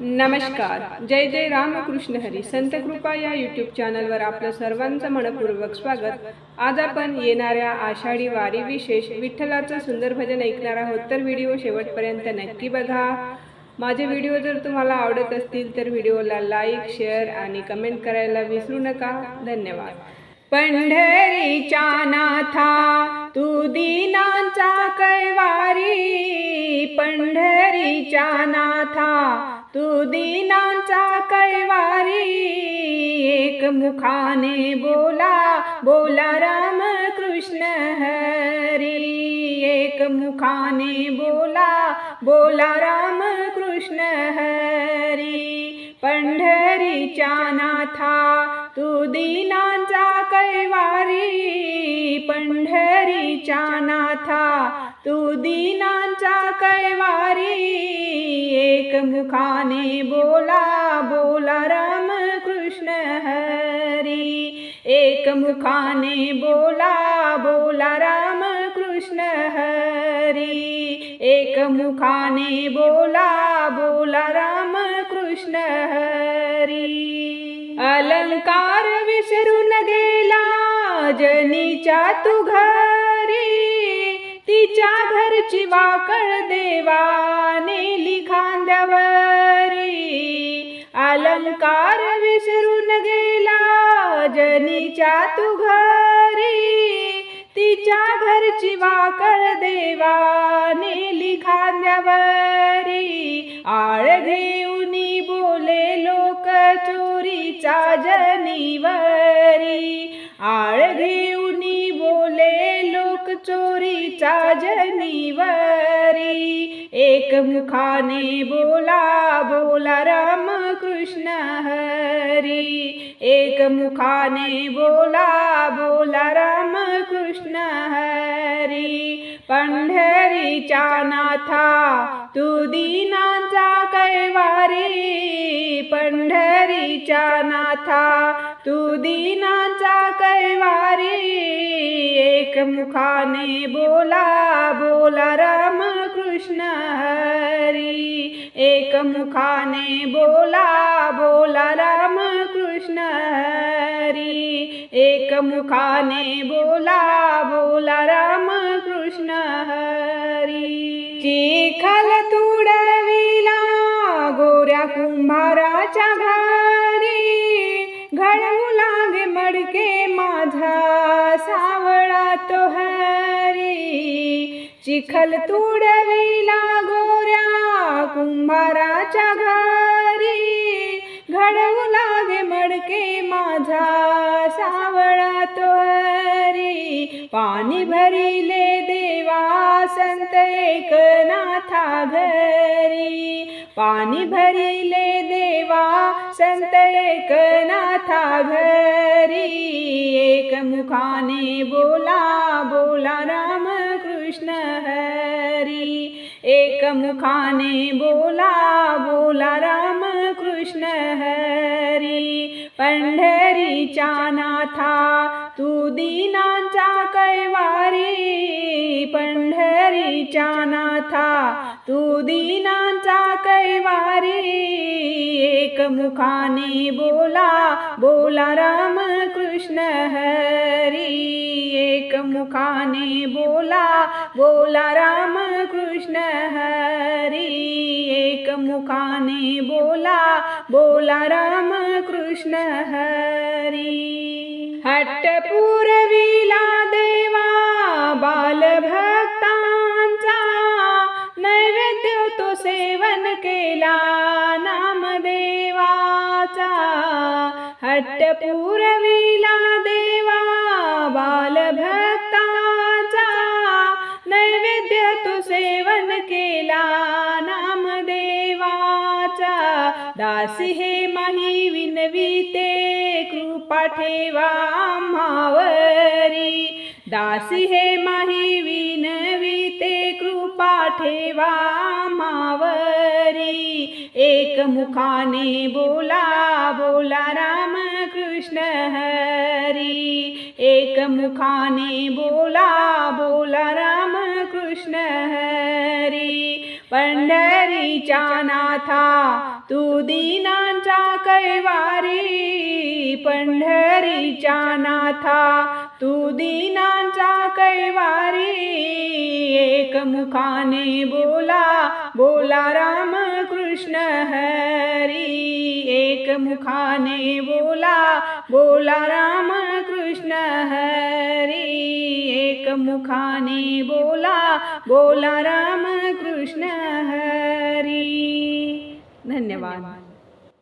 नमस्कार. जय जय रामकृष्ण हरी. संत कृपा या यूट्यूब चॅनलवर आपलं सर्वांचं मनपूर्वक स्वागत. आज आपण येणाऱ्या आषाढी वारी विशेष विठ्ठलाचं सुंदर भजन ऐकणार आहोत. तर व्हिडिओ शेवटपर्यंत नक्की बघा. माझे व्हिडिओ जर तुम्हाला आवडत असतील तर व्हिडिओला लाईक शेअर आणि कमेंट करायला विसरू नका. धन्यवाद. पंढरीच्या नाथा तू दिनांचा कैवारी. पंढरीच्या नाथा तू दीनांचा कैवारी एक मुखाने बोला बोला राम कृष्ण हरी. एक मुखाने बोला बोला राम कृष्ण हरी. पंढरीच्या नाथा तू दीनांचा कैवारी पंढरीच्या नाथा तू दीनांचा कैवारी एक मुखाने बोला बोला राम कृष्ण हरी. एक मुखाने बोला बोला राम कृष्ण हरी. एक मुखाने बोला बोला राम कृष्ण हरी. अलंकार विसरून गेला जनीच्या तू घरी. तिच्या घरची वाकळ देवाने लिखांद्यावरी अलंकार विसरून गेला जनीच्या तू घरी. तिच्या घरची वाकळ देवाने लिखांद्यावरी चा जनिवरी एक मुखाने बोला बोला राम कृष्ण हरी. एक मुखाने बोला बोला राम कृष्ण हरी. पंढरीच्या नाथा तू दीनांचा कैवारी. पंढरीच्या नाथा तू दीनांचा कैवारी एक मुखाने बोला बोला राम कृष्ण हरी. एक मुखाने बोला बोला राम कृष्ण हरी. एक मुखाने बोला बोला राम कृष्ण हरी. चिखल तुडविला गोऱ्या कुंभाराच्या घर चिखल तुडविला गोऱ्या कुंभाराच्या घरी. घडवू लागे मडके माझा सावळा तोहरी. पाणी भरिले देवा संत एकनाथा घरी. पाणी भरिले देवा संत एकनाथा घरी. एक मुखाने बोला बोला रा एक मुखाने बोला बोला राम कृष्ण हरी। पंढरी चाना था तू दीनांचा पंढरीच्या नाथा तू दीनांचा कैवारी एक मुखाने बोला बोला राम कृष्ण हरी एक मुखाने बोला बोला राम कृष्ण हरी एक मुखाने बोला बोला राम कृष्ण हरी। हट्ट पूर्वी सेवन केला नामदेवाचा. हट्ट पुरविला देवा बालभक्ताचा. नैवेद्य तो सेवन केला नामदेवाचा. दासी हे माही विनविते कृपा ठेवा मावरी. दासी हे माही विनविते ठेवा मावरी. एक मुखाने बोला बोला राम कृष्ण हरी. एक मुखाने बोला बोला राम कृष्ण हरी. पंढरीच्या नाथा तू दीनांचा कैवारी. पंढरीच्या नाथा तू दीनांचा कैवारी एक मुखाने बोला बोला राम कृष्ण हरी. एक मुखाने बोला बोला राम कृष्ण हरी. एक मुखाने बोला बोला राम कृष्ण हरी. धन्यवाद.